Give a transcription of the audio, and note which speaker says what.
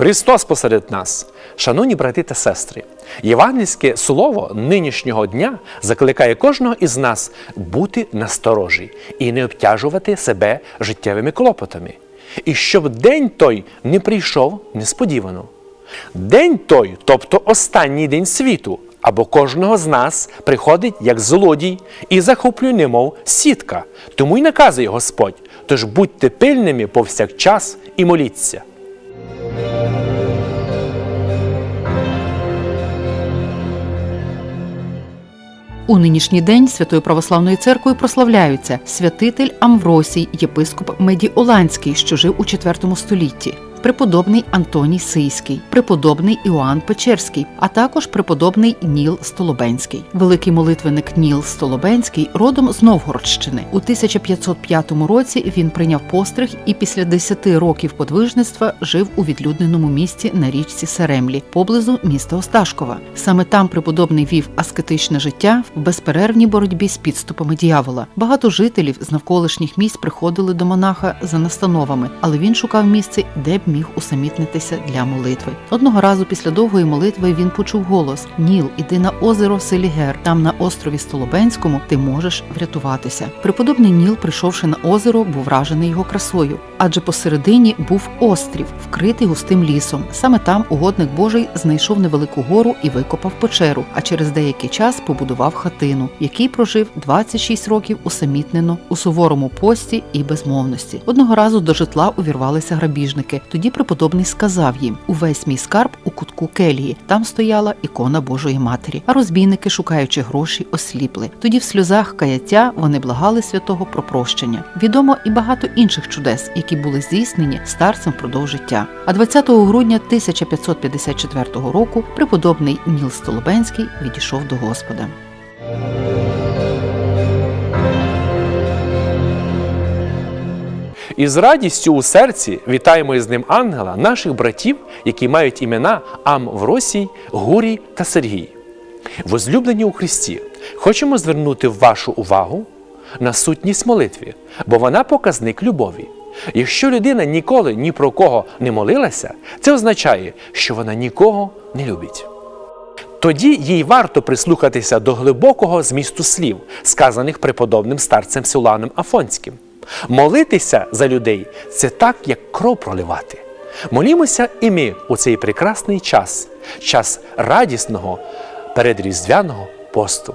Speaker 1: Христос посеред нас, шановні брати та сестри, євангельське слово нинішнього дня закликає кожного із нас бути насторожі і не обтяжувати себе життєвими клопотами. І щоб день той не прийшов несподівано. День той, тобто останній день світу, або кожного з нас приходить як злодій і захоплює, немов сітка. Тому й наказує Господь. Тож будьте пильними повсякчас і моліться.
Speaker 2: У нинішній день Святою Православною церквою прославляються святитель Амвросій, єпископ Медіоланський, що жив у IV столітті. Преподобний Антоній Сийський, преподобний Іоанн Печерський, а також преподобний Ніл Столобенський. Великий молитвенник Ніл Столобенський родом з Новгородщини. У 1505 році він прийняв постриг і після 10 років подвижництва жив у відлюдненому місті на річці Серемлі, поблизу міста Осташкова. Саме там преподобний вів аскетичне життя в безперервній боротьбі з підступами дьявола. Багато жителів з навколишніх місць приходили до монаха за настановами, але він шукав місце, де б міг усамітнитися для молитви. Одного разу після довгої молитви він почув голос: Ніл, іди на озеро Селігер. Там на острові Столобенському ти можеш врятуватися. Преподобний Ніл, прийшовши на озеро, був вражений його красою, адже посередині був острів, вкритий густим лісом. Саме там угодник Божий знайшов невелику гору і викопав печеру. А через деякий час побудував хатину, в якій прожив 26 років усамітнено у суворому пості і безмовності. Одного разу до житла увірвалися грабіжники. Преподобний сказав їм: увесь мій скарб у кутку келії. Там стояла ікона Божої Матері. А розбійники, шукаючи гроші, осліпли. Тоді в сльозах каяття вони благали святого про прощення. Відомо і багато інших чудес, які були здійснені старцем впродовж життя. А 20 грудня 1554 року преподобний Ніл Столобенський відійшов до Господа.
Speaker 1: І з радістю у серці вітаємо із ним ангела, наших братів, які мають імена Амвросій, Гурій та Сергій. Возлюблені у Христі, хочемо звернути вашу увагу на сутність молитви, бо вона показник любові. Якщо людина ніколи ні про кого не молилася, це означає, що вона нікого не любить. Тоді їй варто прислухатися до глибокого змісту слів, сказаних преподобним старцем Силаном Афонським. Молитися за людей це так, як кров проливати. Молімося і ми у цей прекрасний час, час радісного передріздвяного посту.